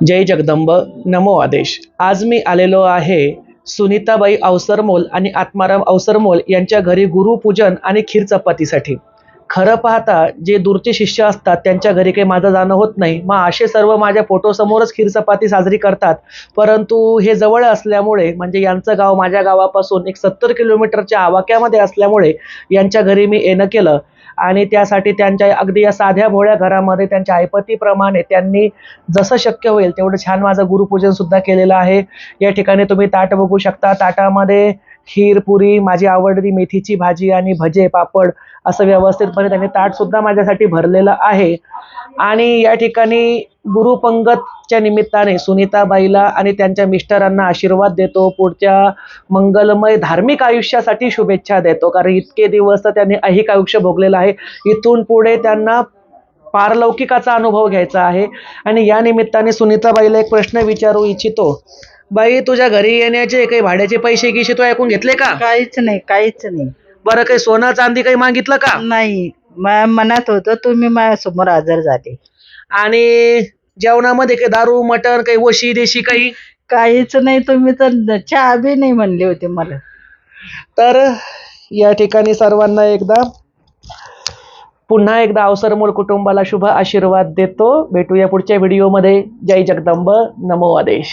जय जगदंब नमो आदेश. आज मी आलेलो आहे सुनीताबाई अवसरमोल आणि आत्माराम अवसरमोल यांच्या घरी गुरुपूजन आणि खीर चपातीसाठी. खरं पाहता जे दूरचे शिष्य असतात त्यांच्या घरी काही माझं जाणं होत नाही. मग असे सर्व माझ्या फोटोसमोरच खीर चपाती साजरी करतात. परंतु हे जवळ असल्यामुळे म्हणजे यांचं गाव माझ्या गावापासून एक सत्तर किलोमीटरच्या आवाक्यामध्ये असल्यामुळे यांच्या घरी मी येणं केलं. आणि त्यासाठी त्यांच्या अगदी या साध्या भोळ्या घरामध्ये त्यांच्या ऐपतीप्रमाणे त्यांनी जसं शक्य होईल तेवढं छान माझं गुरुपूजन सुद्धा केलेलं आहे. या ठिकाणी तुम्ही ताट बघू शकता. ताटामध्ये खीर पुरी माझी आवडती मेथीची भाजी आणि भजे पापड असं व्यवस्थितपणे त्यांनी ताटसुद्धा माझ्यासाठी भरलेलं आहे. आणि या ठिकाणी गुरुपंगतच्या निमित्ताने सुनीताबाईला आणि त्यांच्या मिस्टरांना आशीर्वाद देतो. पुढच्या मंगलमय धार्मिक आयुष्यासाठी शुभेच्छा देतो. कारण इतके दिवस तर त्यांनी ऐहिक आयुष्य भोगलेलं आहे. इथून पुढे त्यांना पारलौकिकाचा अनुभव घ्यायचा आहे. आणि या निमित्ताने सुनीताबाईला एक प्रश्न विचारू इच्छितो. बाई तुझ्या घरी येण्याचे काही भाड्याचे पैसे गिशे तू ऐकून घेतले का? काहीच नाही काहीच नाही. बरं काही सोनं चांदी काही मागितलं का? नाही. माझ्या मनात होतं तुम्ही माझ्यासमोर हजर झाले. आणि जेवणामध्ये काही दारू मटण काही वशी देशी काही? काहीच नाही तुम्ही तर चहा बी नाही म्हणले होते मला. तर या ठिकाणी सर्वांना एकदा पुन्हा एकदा अवसरमूळ कुटुंबाला शुभ आशीर्वाद देतो. भेटूया पुढच्या व्हिडिओमध्ये. जय जगदंब. नमो आदेश.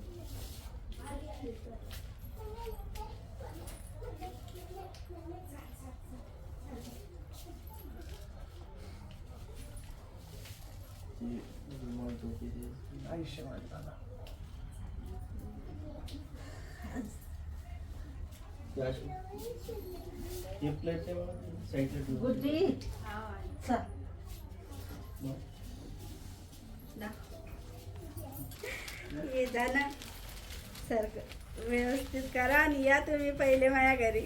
ये जा ना सारखं व्यवस्थित करा आणि या तुम्ही पहिले माझ्या घरी.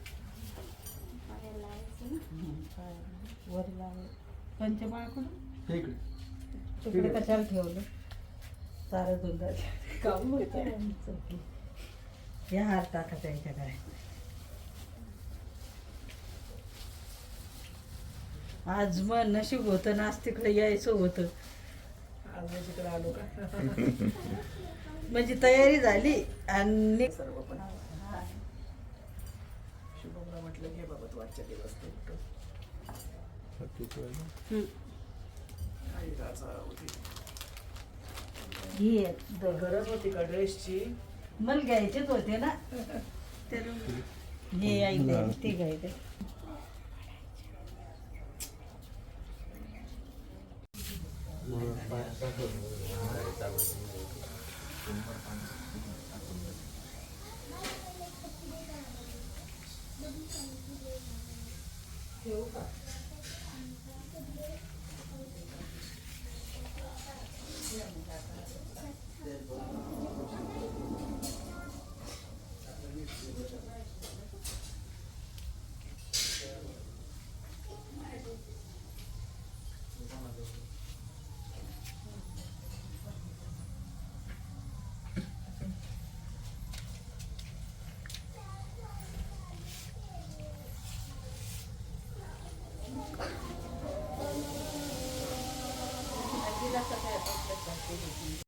तिकडे कशाला ठेवलं? सारं दुधाचं या हार टाका त्यांच्याकडे आज मग नशीब होतं नास्तिकला यायचं होतं. म्हणजे तयारी झाली आणि शुभमला म्हटलं घे बाबा तू आजच्या दिवस ते होती. गरज होती का ड्रेसची मला घ्यायचेच होते ना. तर हे. ऐकलं ते घ्यायचं. नंबर पाच that's a bad idea for